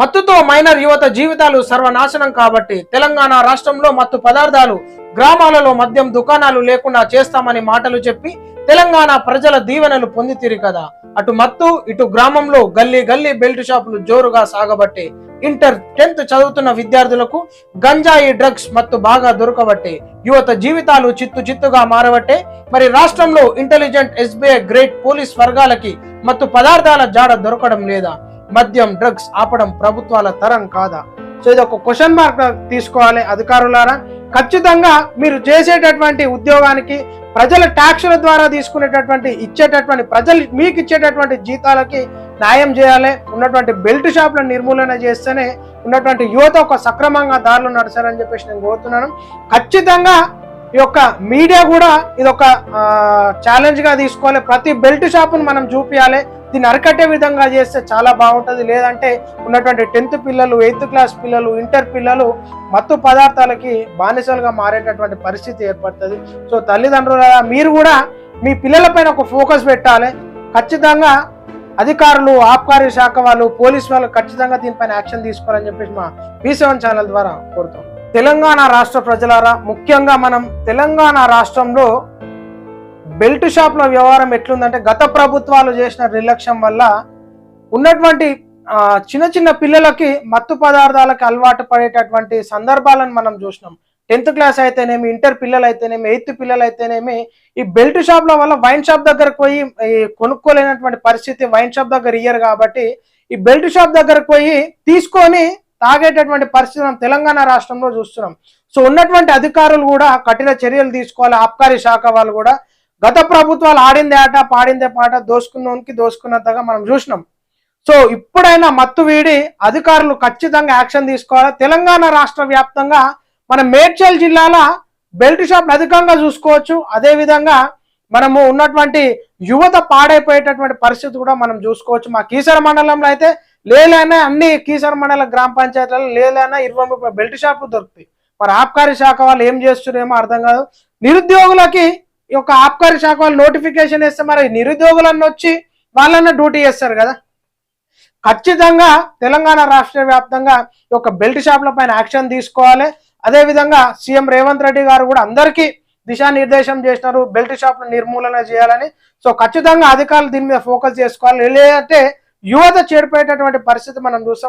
మత్తుతో minor యువత జీవితాలు సర్వనాశనం కాబట్టి తెలంగాణ రాష్ట్రంలో మత్తు పదార్థాలు గ్రామాలలో మద్యం దుకాణాలు లేకుండా చేస్తామని మాటలు చెప్పి తెలంగాణ ప్రజల దీవెనలు పొందితిరి కదా. అటు మత్తు ఇటు గ్రామంలో గల్లీ గల్లీ బెల్ట్ షాపులు జోరుగా సాగబట్టే ఇంటర్ టెన్త్ చదువుతున్న విద్యార్థులకు గంజాయి డ్రగ్స్ మత్తు బాగా దొరకబట్టే యువత జీవితాలు చిత్తు చిత్తుగా మారబట్టే మరి రాష్ట్రంలో ఇంటెలిజెంట్ ఎస్బీఐ గ్రేట్ పోలీస్ వర్గాలకి మత్తు పదార్థాల జాడ దొరకడం లేదా? మద్యం డ్రగ్స్ ఆపడం ప్రభుత్వాల తరం కాదా? సో ఇది ఒక క్వశ్చన్ మార్క్ తీసుకోవాలి అధికారులారా. ఖచ్చితంగా మీరు చేసేటటువంటి ఉద్యోగానికి ప్రజల ట్యాక్సుల ద్వారా తీసుకునేటటువంటి ఇచ్చేటటువంటి ప్రజలు మీకు ఇచ్చేటటువంటి జీతాలకి న్యాయం చేయాలి. ఉన్నటువంటి బెల్ట్ షాప్లను నిర్మూలన చేస్తేనే ఉన్నటువంటి యువత ఒక సక్రమంగా దారులు నడచాలని చెప్పేసి నేను కోరుతున్నాను. ఖచ్చితంగా ఈ యొక్క మీడియా కూడా ఇది ఒక ఛాలెంజ్గా తీసుకోవాలి. ప్రతి బెల్ట్ షాపును మనం చూపించాలి దీన్ని అరికట్టే విధంగా చేస్తే చాలా బాగుంటుంది. లేదంటే ఉన్నటువంటి టెన్త్ పిల్లలు ఎయిత్ క్లాస్ పిల్లలు ఇంటర్ పిల్లలు మత్తు పదార్థాలకి బానిసలుగా మారేటటువంటి పరిస్థితి ఏర్పడుతుంది. సో తల్లిదండ్రుల మీరు కూడా మీ పిల్లలపైన ఒక ఫోకస్ పెట్టాలి. ఖచ్చితంగా అధికారులు ఆబ్కారీ శాఖ వాళ్ళు పోలీస్ వాళ్ళు ఖచ్చితంగా దీనిపైన యాక్షన్ తీసుకోవాలని చెప్పేసి మా బీ సెవెన్ ఛానల్ ద్వారా కోరుతాం తెలంగాణ రాష్ట్ర ప్రజలారా ముఖ్యంగా మనం తెలంగాణ రాష్ట్రంలో బెల్ట్ షాప్ల వ్యవహారం ఎట్లుందంటే గత ప్రభుత్వాలు చేసిన నిర్లక్ష్యం వల్ల ఉన్నటువంటి చిన్న చిన్న పిల్లలకి మత్తు పదార్థాలకి అలవాటు పడేటటువంటి సందర్భాలను మనం చూసినాం. టెన్త్ క్లాస్ అయితేనేమి ఇంటర్ పిల్లలు అయితేనేమి ఎయిత్ పిల్లలు అయితేనేమి ఈ బెల్ట్ షాప్ల వల్ల వైన్ షాప్ దగ్గరకు పోయి కొనుక్కోలేనటువంటి పరిస్థితి వైన్ షాప్ దగ్గర ఇయ్యరు కాబట్టి ఈ బెల్ట్ షాప్ దగ్గరకు పోయి తీసుకొని తాగేటటువంటి పరిస్థితి మనం తెలంగాణ రాష్ట్రంలో చూస్తున్నాం. సో ఉన్నటువంటి అధికారులు కూడా కఠిన చర్యలు తీసుకోవాలి. ఆబ్కారీ శాఖ వాళ్ళు కూడా గత ప్రభుత్వాలు ఆడిందే ఆట పాడిందే పాట దోసుకున్నోనికి దోసుకున్నంతగా మనం చూసినాం. సో ఇప్పుడైనా మత్తు వీడి అధికారులు ఖచ్చితంగా యాక్షన్ తీసుకోవాలి. తెలంగాణ రాష్ట్ర వ్యాప్తంగా మన మేడ్చల్ జిల్లాల బెల్ట్ షాప్ అధికంగా చూసుకోవచ్చు. అదేవిధంగా మనము ఉన్నటువంటి యువత పాడైపోయేటటువంటి పరిస్థితి కూడా మనం చూసుకోవచ్చు. మా కీసర మండలంలో అయితే లేలానే అన్ని కీసర మండల గ్రామ పంచాయతీలలో లేలైనా ఇరవై ముప్పై బెల్ట్ షాపులు దొరుకుతాయి. మరి ఆబ్కారీ శాఖ వాళ్ళు ఏం చేస్తున్నారేమో అర్థం కాదు. నిరుద్యోగులకి ఈ యొక్క ఆబ్కారీ శాఖ వాళ్ళు నోటిఫికేషన్ ఇస్తే మరి నిరుద్యోగులన్నీ వచ్చి వాళ్ళన్న డ్యూటీ చేస్తారు కదా. ఖచ్చితంగా తెలంగాణ రాష్ట్ర వ్యాప్తంగా ఈ యొక్క బెల్ట్ షాప్ల పైన యాక్షన్ తీసుకోవాలి. అదే విధంగా సీఎం రేవంత్ రెడ్డి గారు కూడా అందరికీ దిశానిర్దేశం చేసినారు. బెల్ట్ షాప్ల నిర్మూలన చేయాలని. సో ఖచ్చితంగా అధికారులు దీని మీద ఫోకస్ చేసుకోవాలి. లేదంటే యువత చేరిపోయేటటువంటి పరిస్థితి మనం చూస్తాం.